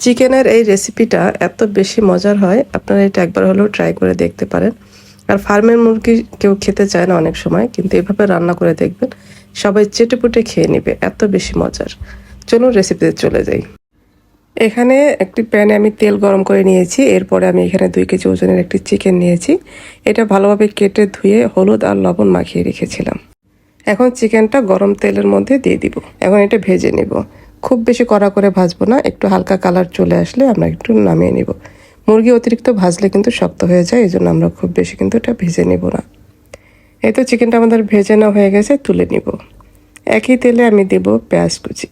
চিকেনের এই রেসিপিটা এত বেশি মজার হয়, আপনারা এটা একবার হলেও ট্রাই করে দেখতে পারেন। আর ফার্মের মুরগি কেউ খেতে চায় না অনেক সময়, কিন্তু এভাবে রান্না করে দেখবেন, সবাই চেটেপুটে খেয়ে নেবে, এত বেশি মজার। চলুন রেসিপিতে চলে যাই। এখানে একটি প্যানে আমি তেল গরম করে নিয়েছি, এরপরে আমি এখানে দুই কেজি ওজনের একটি চিকেন নিয়েছি। এটা ভালোভাবে কেটে ধুয়ে হলুদ আর লবণ মাখিয়ে রেখেছিলাম। এখন চিকেনটা গরম তেলের মধ্যে দিয়ে দিব। এখন এটা ভেজে নিব। খুব বেশি কড়া করে ভাজবো না, একটু হালকা কালার চলে আসলে আমরা একটু নামিয়ে নিব। মুরগি অতিরিক্ত ভাজলে কিন্তু শক্ত হয়ে যায়, এই জন্য আমরা খুব বেশি কিন্তু এটা ভেজে নিব না। এই তো চিকেনটা আমাদের ভেজে নেওয়া হয়ে গেছে, তুলে নিব। একই তেলে আমি দেব পেঁয়াজ কুচি।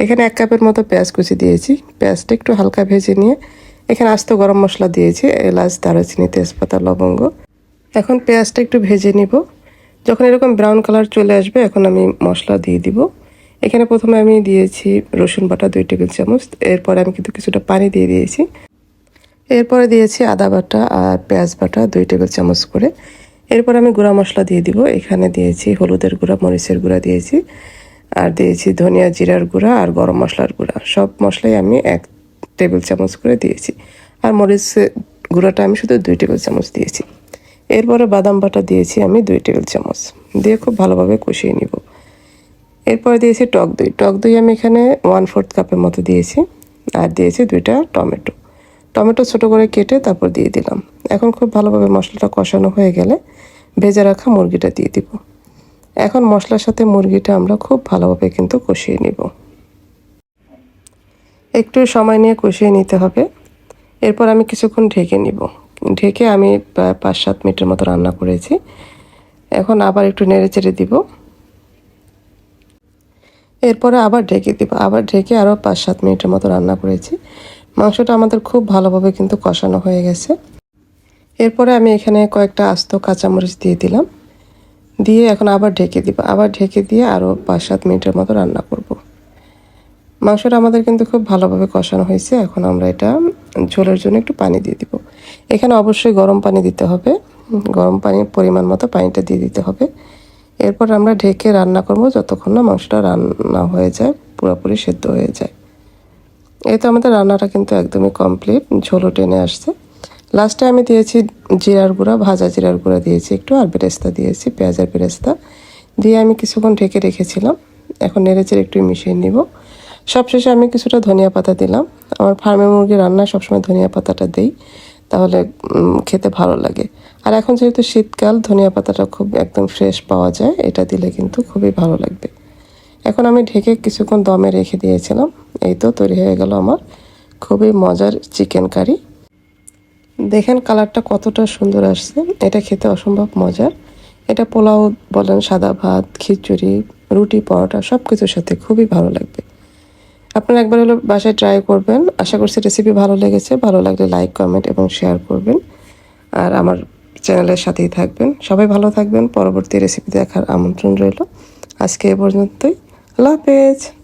এখানে এক কাপের মতো পেঁয়াজ কুচি দিয়েছি, পেঁয়াজটা একটু হালকা ভেজে নিয়ে এখানে আস্ত গরম মশলা দিয়েছি, এলাচ, দারুচিনি, তেজপাতা, লবঙ্গ। এখন পেঁয়াজটা একটু ভেজে নিব। যখন এরকম ব্রাউন কালার চলে আসবে, এখন আমি মশলা দিয়ে দিব। এখানে প্রথমে আমি দিয়েছি রসুন বাটা দুই টেবিল চামচ, এরপরে আমি কিন্তু কিছুটা পানি দিয়ে দিয়েছি। এরপরে দিয়েছি আদা বাটা আর পেঁয়াজ বাটা দুই টেবিল চামচ করে। এরপর আমি গুঁড়া মশলা দিয়ে দিব। এখানে দিয়েছি হলুদের গুঁড়া, মরিচের গুঁড়া দিয়েছি। আর দিয়েছি ধনিয়া জিরার গুঁড়া আর গরম মশলার গুঁড়া। সব মশলাই আমি এক টেবিল চামচ করে দিয়েছি। আর মরিচের গুঁড়াটা আমি শুধু দুই টেবিল চামচ দিয়েছি। এরপরে বাদাম বাটা দিয়েছি আমি দুই টেবিল চামচ। দিয়ে খুব ভালোভাবে কষিয়ে নিব। এরপরে দিয়েছি টক দই। টক দই আমি এখানে ওয়ান ফোর্থ কাপের মতো দিয়েছি। আর দিয়েছি দুইটা টমেটো। টমেটো ছোটো করে কেটে তারপর দিয়ে দিলাম। এখন খুব ভালোভাবে মশলাটা কষানো হয়ে গেলে ভেজে রাখা মুরগিটা দিয়ে দিব। এখন মশলার সাথে মুরগিটা আমরা খুব ভালোভাবে কিন্তু কষিয়ে নিব। একটু সময় নিয়ে কষিয়ে নিতে হবে। এরপর আমি কিছুক্ষণ ঢেকে নিব। ঢেকে আমি প্রায় পাঁচ সাত মিনিটের মতো রান্না করেছি। এখন আবার একটু নেড়ে চেড়ে দিব। এরপরে আবার ঢেকে দিব। আবার ঢেকে আরও পাঁচ সাত মিনিটের মতো রান্না করেছি। মাংসটা আমাদের খুব ভালোভাবে কিন্তু কষানো হয়ে গেছে। এরপরে আমি এখানে কয়েকটা আস্ত কাঁচামরিচ দিয়ে দিলাম। দিয়ে এখন আবার ঢেকে দিব। আবার ঢেকে দিয়ে আরও পাঁচ সাত মিনিটের মতো রান্না করব। মাংসটা আমাদের কিন্তু খুব ভালোভাবে কষানো হয়েছে। এখন আমরা এটা ঝোলের জন্য একটু পানি দিয়ে দিব। এখানে অবশ্যই গরম পানি দিতে হবে। গরম পানির পরিমাণ মতো পানিটা দিয়ে দিতে হবে। এরপর আমরা ঢেকে রান্না করব, যতক্ষণ না মাংসটা রান্না হয়ে যায়, পুরোপুরি সেদ্ধ হয়ে যায়। এই তো আমাদের রান্নাটা কিন্তু একদমই কমপ্লিট ঝোলও টেনে আসছে। লাস্টে আমি দিয়েছি জিরার গুঁড়া, ভাজা জিরার গুঁড়া দিয়েছি একটু, আর বেরেস্তা দিয়েছি পেঁয়াজের বেরেস্তা। দিয়ে আমি কিছুক্ষণ ঢেকে রেখেছিলাম। এখন নেড়েচেড়ে একটু মিশিয়ে নিব। সবশেষে আমি কিছুটা ধনিয়া পাতা দিলাম। আমার ফার্মে মুরগি রান্নায় সবসময় ধনিয়া পাতাটা দিই। তাহলে খেতে ভালো লাগে। আর এখন যেহেতু শীতকাল, ধনিয়া পাতাটা খুব একদম ফ্রেশ পাওয়া যায়, এটা দিলে কিন্তু খুবই ভালো লাগবে। এখন আমি ঢেকে কিছুক্ষণ দমে রেখে দিয়েছিলাম, এই তো তৈরি হয়ে গেল আমার খুবই মজার চিকেন কারি দেখেন কালারটা কতটা সুন্দর আসছে, এটা খেতে অসম্ভব মজার। এটা পোলাও বলেন, সাদা ভাত, খিচুড়ি, রুটি, পরোটা সব কিছুর সাথে খুবই ভালো লাগবে। আপনারা একবার হলো বাসায় ট্রাই করবেন। আশা করছি রেসিপি ভালো লেগেছে। ভালো লাগলে লাইক কমেন্ট এবং শেয়ার করবেন। আর আমার চ্যানেলের সাথেই থাকবেন। সবাই ভালো থাকবেন। পরবর্তী রেসিপি দেখার আমন্ত্রণ রইল। আজকে এ পর্যন্তই। আল্লাহ হাফেজ।